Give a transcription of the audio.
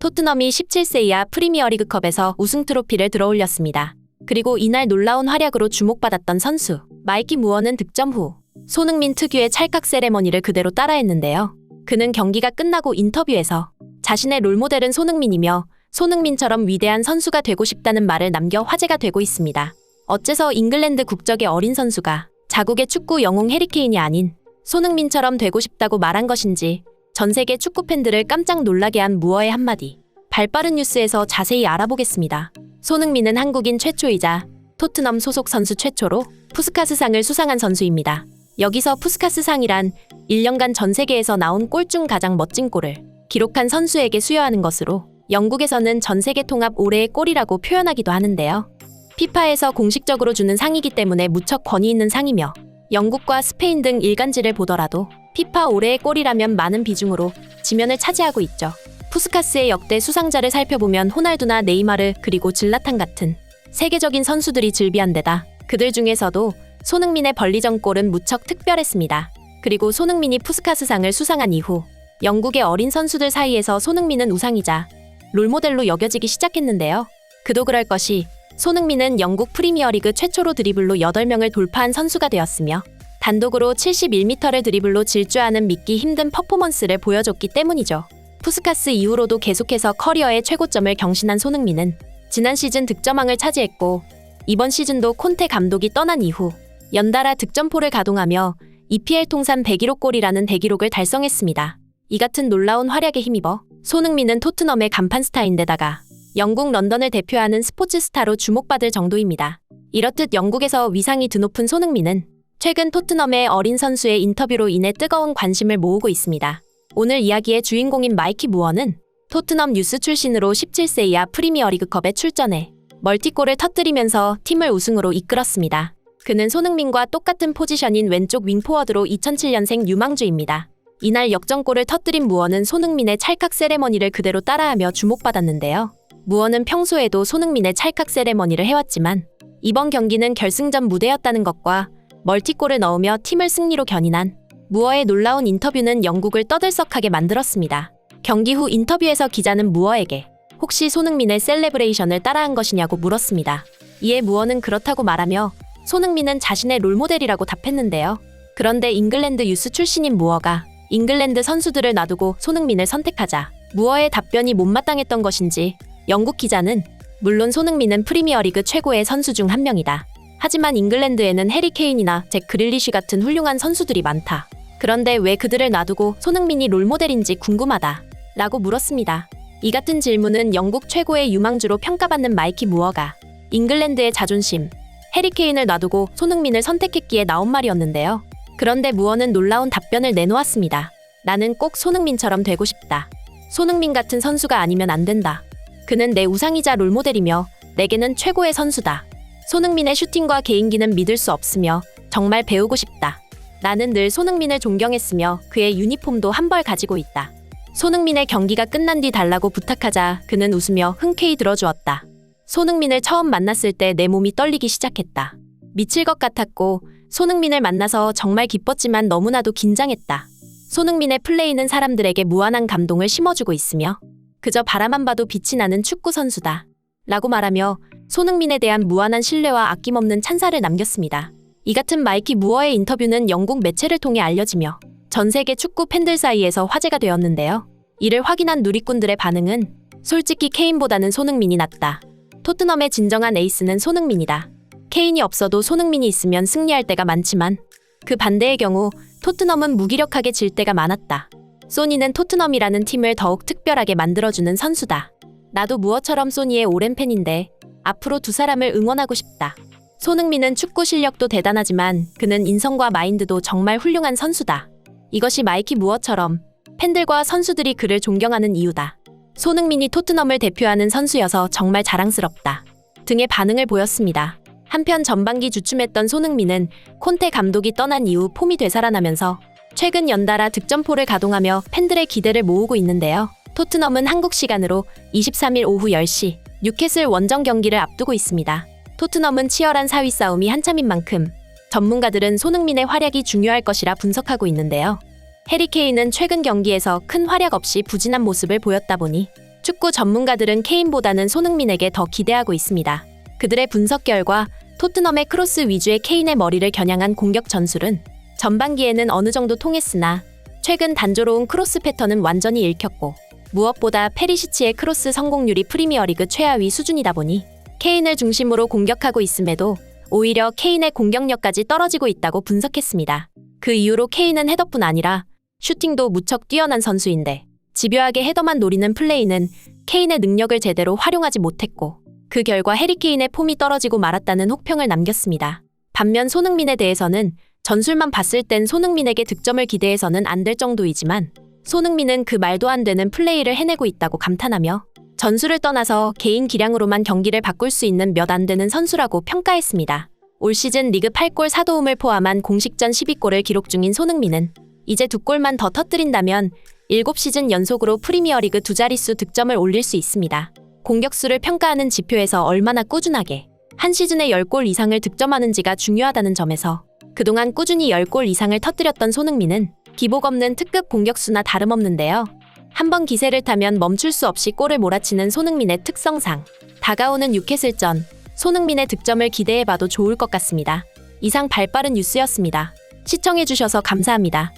토트넘이 17세 이하 프리미어리그컵에서 우승 트로피를 들어올렸습니다. 그리고 이날 놀라운 활약으로 주목받았던 선수 마이키 무어는 득점 후 손흥민 특유의 찰칵 세레머니를 그대로 따라했는데요. 그는 경기가 끝나고 인터뷰에서 자신의 롤모델은 손흥민이며 손흥민처럼 위대한 선수가 되고 싶다는 말을 남겨 화제가 되고 있습니다. 어째서 잉글랜드 국적의 어린 선수가 자국의 축구 영웅 해리케인이 아닌 손흥민처럼 되고 싶다고 말한 것인지 전 세계 축구 팬들을 깜짝 놀라게 한 무어의 한마디. 발빠른 뉴스에서 자세히 알아보겠습니다. 손흥민은 한국인 최초이자 토트넘 소속 선수 최초로 푸스카스상을 수상한 선수입니다. 여기서 푸스카스상이란 1년간 전 세계에서 나온 골 중 가장 멋진 골을 기록한 선수에게 수여하는 것으로 영국에서는 전 세계 통합 올해의 골이라고 표현하기도 하는데요. 피파에서 공식적으로 주는 상이기 때문에 무척 권위 있는 상이며 영국과 스페인 등 일간지를 보더라도 피파 올해의 골이라면 많은 비중으로 지면을 차지하고 있죠. 푸스카스의 역대 수상자를 살펴보면 호날두나 네이마르 그리고 질라탄 같은 세계적인 선수들이 즐비한 데다 그들 중에서도 손흥민의 벌리전 골은 무척 특별했습니다. 그리고 손흥민이 푸스카스상을 수상한 이후 영국의 어린 선수들 사이에서 손흥민은 우상이자 롤모델로 여겨지기 시작했는데요. 그도 그럴 것이 손흥민은 영국 프리미어리그 최초로 드리블로 8명을 돌파한 선수가 되었으며 단독으로 71m를 드리블로 질주하는 믿기 힘든 퍼포먼스를 보여줬기 때문이죠. 푸스카스 이후로도 계속해서 커리어의 최고점을 경신한 손흥민은 지난 시즌 득점왕을 차지했고 이번 시즌도 콘테 감독이 떠난 이후 연달아 득점포를 가동하며 EPL 통산 101호 골이라는 대기록을 달성했습니다. 이 같은 놀라운 활약에 힘입어 손흥민은 토트넘의 간판 스타인데다가 영국 런던을 대표하는 스포츠 스타로 주목받을 정도입니다. 이렇듯 영국에서 위상이 드높은 손흥민은 최근 토트넘의 어린 선수의 인터뷰로 인해 뜨거운 관심을 모으고 있습니다. 오늘 이야기의 주인공인 마이키 무어는 토트넘 뉴스 출신으로 17세 이하 프리미어리그컵에 출전해 멀티골을 터뜨리면서 팀을 우승으로 이끌었습니다. 그는 손흥민과 똑같은 포지션인 왼쪽 윙포워드로 2007년생 유망주입니다. 이날 역전골을 터뜨린 무어는 손흥민의 찰칵 세레머니를 그대로 따라하며 주목받았는데요. 무어는 평소에도 손흥민의 찰칵 세레머니를 해왔지만 이번 경기는 결승전 무대였다는 것과 멀티골을 넣으며 팀을 승리로 견인한 무어의 놀라운 인터뷰는 영국을 떠들썩하게 만들었습니다. 경기 후 인터뷰에서 기자는 무어에게 혹시 손흥민의 셀레브레이션을 따라한 것이냐고 물었습니다. 이에 무어는 그렇다고 말하며 손흥민은 자신의 롤모델이라고 답했는데요. 그런데 잉글랜드 유스 출신인 무어가 잉글랜드 선수들을 놔두고 손흥민을 선택하자 무어의 답변이 못마땅했던 것인지 영국 기자는 물론 손흥민은 프리미어리그 최고의 선수 중 한 명이다. 하지만 잉글랜드에는 해리 케인이나 잭 그릴리쉬 같은 훌륭한 선수들이 많다. 그런데 왜 그들을 놔두고 손흥민이 롤모델인지 궁금하다. 라고 물었습니다. 이 같은 질문은 영국 최고의 유망주로 평가받는 마이키 무어가 잉글랜드의 자존심, 해리 케인을 놔두고 손흥민을 선택했기에 나온 말이었는데요. 그런데 무어는 놀라운 답변을 내놓았습니다. 나는 꼭 손흥민처럼 되고 싶다. 손흥민 같은 선수가 아니면 안 된다. 그는 내 우상이자 롤모델이며 내게는 최고의 선수다. 손흥민의 슈팅과 개인기는 믿을 수 없으며 정말 배우고 싶다. 나는 늘 손흥민을 존경했으며 그의 유니폼도 한 벌 가지고 있다. 손흥민의 경기가 끝난 뒤 달라고 부탁하자 그는 웃으며 흔쾌히 들어주었다. 손흥민을 처음 만났을 때 내 몸이 떨리기 시작했다. 미칠 것 같았고 손흥민을 만나서 정말 기뻤지만 너무나도 긴장했다. 손흥민의 플레이는 사람들에게 무한한 감동을 심어주고 있으며 그저 바라만 봐도 빛이 나는 축구 선수다. 라고 말하며 손흥민에 대한 무한한 신뢰와 아낌없는 찬사를 남겼습니다. 이 같은 마이키 무어의 인터뷰는 영국 매체를 통해 알려지며 전 세계 축구 팬들 사이에서 화제가 되었는데요. 이를 확인한 누리꾼들의 반응은 솔직히 케인보다는 손흥민이 낫다. 토트넘의 진정한 에이스는 손흥민이다. 케인이 없어도 손흥민이 있으면 승리할 때가 많지만 그 반대의 경우 토트넘은 무기력하게 질 때가 많았다. 소니는 토트넘이라는 팀을 더욱 특별하게 만들어주는 선수다. 나도 무어처럼 소니의 오랜 팬인데 앞으로 두 사람을 응원하고 싶다. 손흥민은 축구 실력도 대단하지만 그는 인성과 마인드도 정말 훌륭한 선수다. 이것이 마이키 무어처럼 팬들과 선수들이 그를 존경하는 이유다. 손흥민이 토트넘을 대표하는 선수여서 정말 자랑스럽다. 등의 반응을 보였습니다. 한편 전반기 주춤했던 손흥민은 콘테 감독이 떠난 이후 폼이 되살아나면서 최근 연달아 득점포를 가동하며 팬들의 기대를 모으고 있는데요. 토트넘은 한국 시간으로 23일 오후 10시 뉴캐슬 원정 경기를 앞두고 있습니다. 토트넘은 치열한 사위 싸움이 한참인 만큼 전문가들은 손흥민의 활약이 중요할 것이라 분석하고 있는데요. 해리 케인은 최근 경기에서 큰 활약 없이 부진한 모습을 보였다 보니 축구 전문가들은 케인보다는 손흥민에게 더 기대하고 있습니다. 그들의 분석 결과 토트넘의 크로스 위주의 케인의 머리를 겨냥한 공격 전술은 전반기에는 어느 정도 통했으나 최근 단조로운 크로스 패턴은 완전히 읽혔고 무엇보다 페리시치의 크로스 성공률이 프리미어리그 최하위 수준이다 보니 케인을 중심으로 공격하고 있음에도 오히려 케인의 공격력까지 떨어지고 있다고 분석했습니다. 그 이후로 케인은 헤더뿐 아니라 슈팅도 무척 뛰어난 선수인데 집요하게 헤더만 노리는 플레이는 케인의 능력을 제대로 활용하지 못했고 그 결과 해리케인의 폼이 떨어지고 말았다는 혹평을 남겼습니다. 반면 손흥민에 대해서는 전술만 봤을 땐 손흥민에게 득점을 기대해서는 안 될 정도이지만 손흥민은 그 말도 안 되는 플레이를 해내고 있다고 감탄하며 전술을 떠나서 개인 기량으로만 경기를 바꿀 수 있는 몇 안 되는 선수라고 평가했습니다. 올 시즌 리그 8골 4도움을 포함한 공식전 12골을 기록 중인 손흥민은 이제 두 골만 더 터뜨린다면 7시즌 연속으로 프리미어리그 두 자릿수 득점을 올릴 수 있습니다. 공격수를 평가하는 지표에서 얼마나 꾸준하게 한 시즌에 10골 이상을 득점하는지가 중요하다는 점에서 그동안 꾸준히 10골 이상을 터뜨렸던 손흥민은 기복 없는 특급 공격수나 다름없는데요. 한번 기세를 타면 멈출 수 없이 골을 몰아치는 손흥민의 특성상 다가오는 뉴캐슬전 손흥민의 득점을 기대해봐도 좋을 것 같습니다. 이상 발빠른 뉴스였습니다. 시청해주셔서 감사합니다.